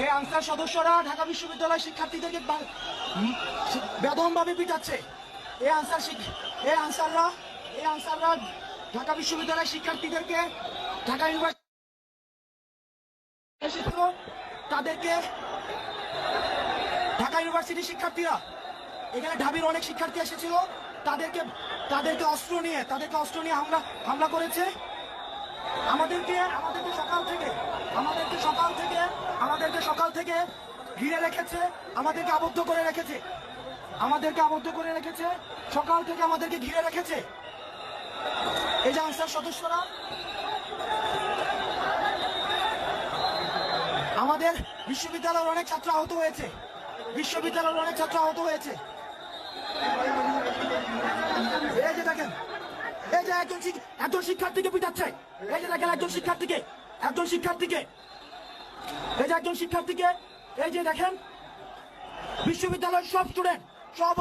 এই আনসার সদস্যরা ঢাকা বিশ্ববিদ্যালয় শিক্ষার্থীদেরকে বেদমভাবে পিটাচ্ছে। এই আনসার এই আনসাররা এই আনসাররা ঢাকা বিশ্ববিদ্যালয় শিক্ষার্থীদেরকে ঢাকা ইউনিভার্সিটি তাদেরকে ঢাকা ইউনিভার্সিটির শিক্ষার্থীরা। এখানে ঢাবির অনেক শিক্ষার্থী এসেছিল। তাদেরকে তাদেরকে অস্ত্র নিয়ে তাদেরকে অস্ত্র নিয়ে হামলা হামলা করেছে। আমাদেরকে আমাদেরকে আমাদেরকে সকাল থেকে ঘিরে রেখেছে, আমাদেরকে আবদ্ধ করে রেখেছে। আমাদেরকে আবদ্ধ করে রেখেছে, সকাল থেকে আমাদেরকে ঘিরে রেখেছে। এই যে আনসার সদস্যরা, আমাদের বিশ্ববিদ্যালয়ের অনেক ছাত্র আহত হয়েছে। বিশ্ববিদ্যালয়ের অনেক ছাত্র আহত হয়েছে। এই যে দেখেন, এই যে একজন একজন শিক্ষার্থীকে পিটাচ্ছে। এই যে দেখেন একজন শিক্ষার্থীকে একজন শিক্ষার্থীকে এই যে একজন শিক্ষার্থীকে এই যে দেখেন বিশ্ববিদ্যালয়ের সব স্টুডেন্ট সব